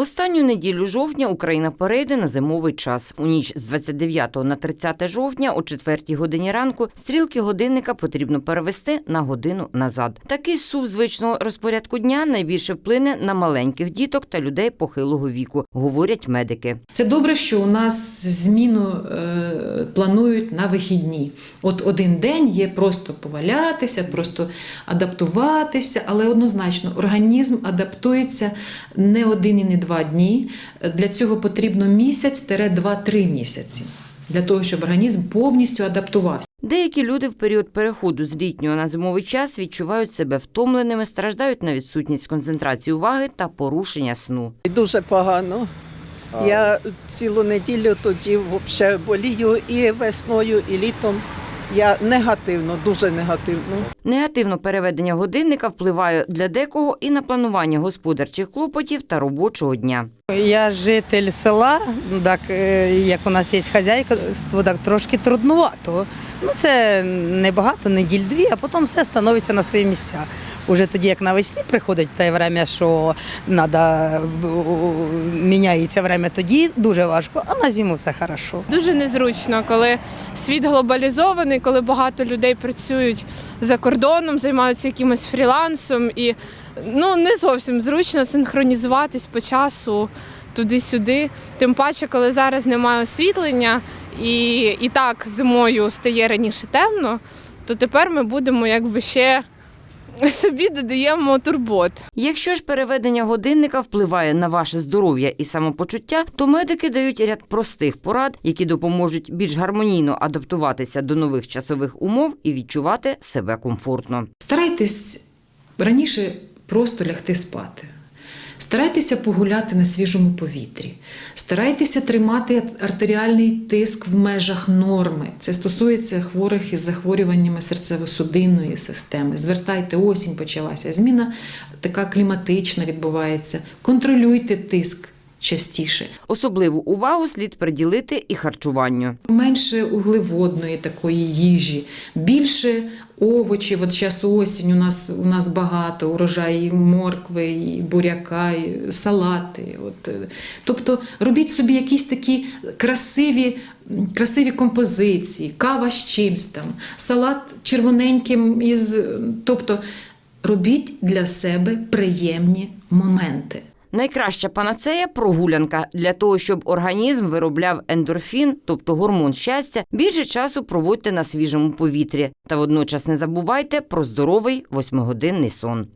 Останню неділю жовтня Україна перейде на зимовий час. У ніч з 29 на 30 жовтня о 4 годині ранку стрілки годинника потрібно перевести на годину назад. Такий сув звичного розпорядку дня найбільше вплине на маленьких діток та людей похилого віку, говорять медики. Це добре, що у нас зміну е, планують на вихідні. От один день є просто повалятися, просто адаптуватися, але однозначно організм адаптується не один і не два дні. Для цього потрібно місяць-два-три місяці. Для того, щоб організм повністю адаптувався. Деякі люди в період переходу з літнього на зимовий час відчувають себе втомленими, страждають на відсутність концентрації уваги та порушення сну. Дуже погано. Я цілу неділю тоді взагалі болію і весною, і літом. Я негативно, дуже негативно. Негативно переведення годинника впливає для декого і на планування господарчих клопотів та робочого дня. Я житель села, ну так е, як у нас є хазяйство, так трошки трудновато. Ну це небагато, неділь дві, а потім все становиться на свої місця. Уже тоді, як навесні приходить те время, що треба міняється время, тоді дуже важко, а на зиму все хорошо. Дуже незручно, коли світ глобалізований, коли багато людей працюють за кордоном, займаються якимось фрілансом, і ну не зовсім зручно синхронізуватись по часу туди-сюди. Тим паче, коли зараз немає освітлення, і, і так зимою стає раніше темно, то тепер ми будемо якби ще собі додаємо турбот. Якщо ж переведення годинника впливає на ваше здоров'я і самопочуття, то медики дають ряд простих порад, які допоможуть більш гармонійно адаптуватися до нових часових умов і відчувати себе комфортно. Старайтесь раніше просто лягти спати. Старайтеся погуляти на свіжому повітрі. Старайтеся тримати артеріальний тиск в межах норми. Це стосується хворих із захворюваннями серцево-судинної системи. Звертайте, осінь почалася. Зміна така кліматична відбувається. Контролюйте тиск частіше. Особливу увагу слід приділити і харчуванню. Менше углеводної такої їжі, більше овочів. От зараз осінь у нас у нас багато урожай і моркви, і буряка, і салати. От. е, Тобто робіть собі якісь такі красиві, красиві композиції, кава з чимсь там, салат червоненьким із. Тобто робіть для себе приємні моменти. Найкраща панацея прогулянка для того, щоб організм виробляв ендорфін, тобто гормон щастя. Більше часу проводьте на свіжому повітрі та водночас не забувайте про здоровий восьмигодинний сон.